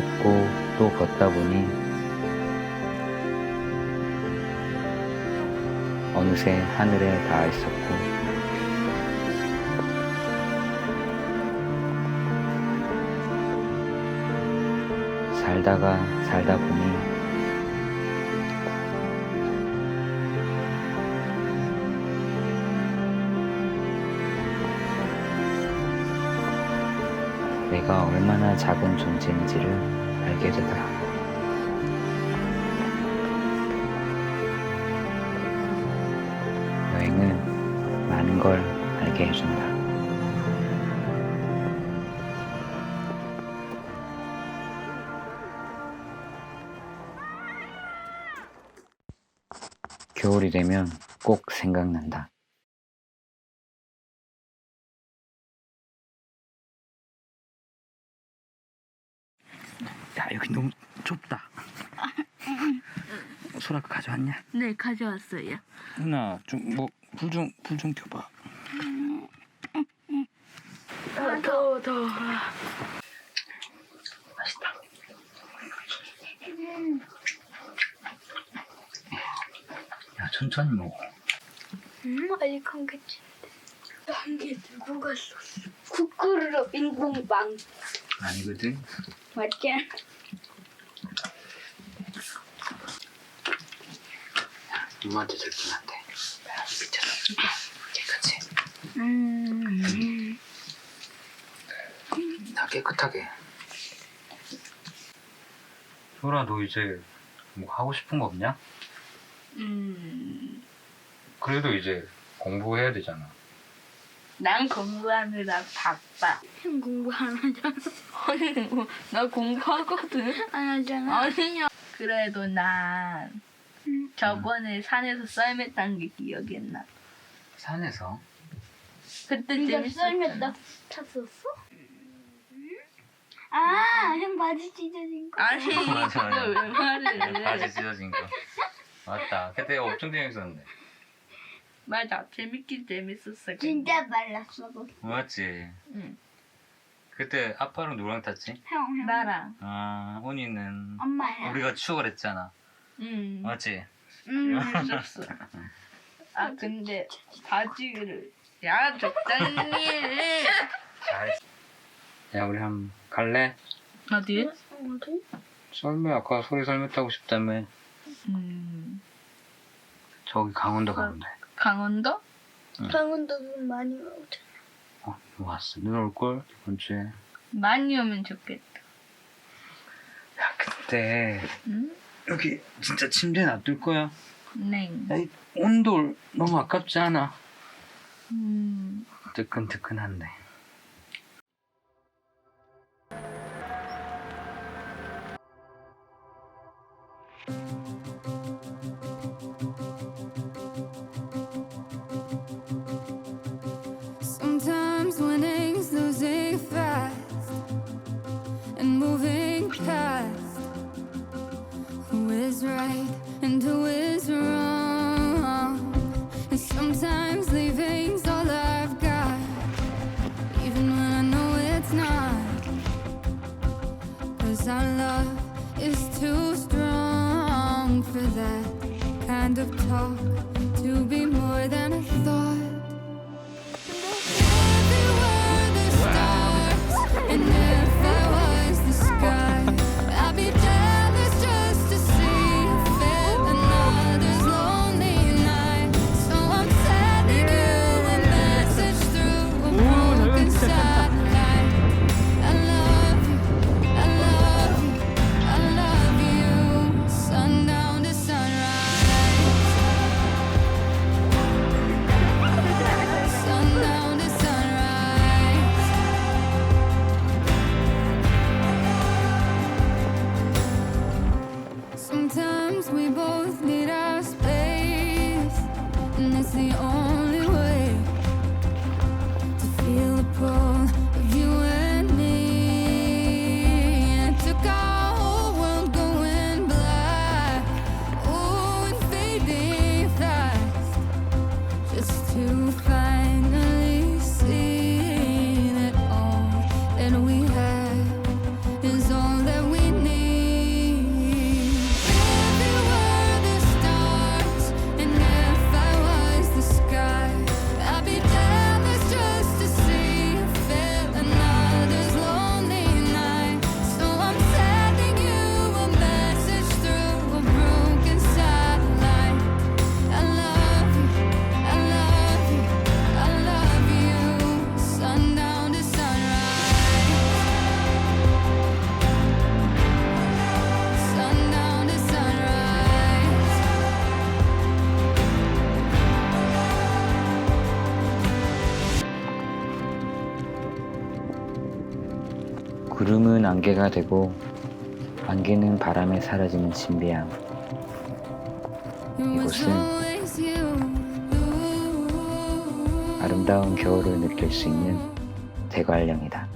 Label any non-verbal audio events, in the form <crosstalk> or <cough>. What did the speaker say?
걷고 또 걷다 보니 어느새 하늘에 닿아 있었고 살다가 살다 보니 내가 얼마나 작은 존재인지를 알게 되더라. 여행은 많은 걸 알게 해준다. 겨울이 되면 꼭 생각난다. 여기 너무 좁다. 소라가 가져왔냐? 네, 가져왔어요. 누나, 좀뭐불좀불좀 켜봐. 아, 더워, 더워. 맛있다. 야, 천천히 먹어. 음, 아직 한 개째. 한개 들고 갔었어. 쿠쿠르로 빙봉빵. 아니거든. 맞지? 엄마한테 들키면 안 돼. 야, 밑에서 깨끗이. 음. 다 깨끗하게. 소라, 너 이제 뭐 하고 싶은 거 없냐? 음, 그래도 이제 공부해야 되잖아. 난 공부하느라 바빠. 형 공부 안 하잖아. <laughs> 아니, 뭐, 나 공부하거든. 안 하잖아. 아니야. 그래도 난 음. 저번에 산에서 썰매탄 게 기억이 나. 산에서? 그때 네가 재밌었잖아. 탔었어? 아, 형 바지 찢어진 거. 아니, 맞아, 맞아. 그걸 왜 말을 바지 해. 찢어진 거. 맞다. 그때 엄청 재밌었는데. 맞아, 재밌긴 재밌었어. 진짜 말랐어, 거기. 맞지? 응. 그때 아빠랑 누구랑 탔지? 형, 형. 나랑. 아, 혼이는 엄마야. 우리가 추억을 했잖아. 응. 맞지? 음. 재밌었어. 아, 근데 바지를. 야, 적당히. 야, 우리 한 갈래? 어디? 어디? 썰매 아까 소리 썰매 타고 싶다며. 음, 저기 강원도 가면 돼. 강원도? 강원도 눈 많이 오잖아. 어, 왔어. 눈 올걸? 이번 주에. 많이 오면 좋겠다. 야, 그때 응? 여기 진짜 침대 놔둘 거야? 네. 야, 이 온돌 너무 아깝지 않아? 음, 뜨끈뜨끈한데. Talk to be more than a thought. 구름은 안개가 되고 안개는 바람에 사라지는 신비함. 이곳은. 아름다운 겨울을 느낄 수 있는 대관령이다.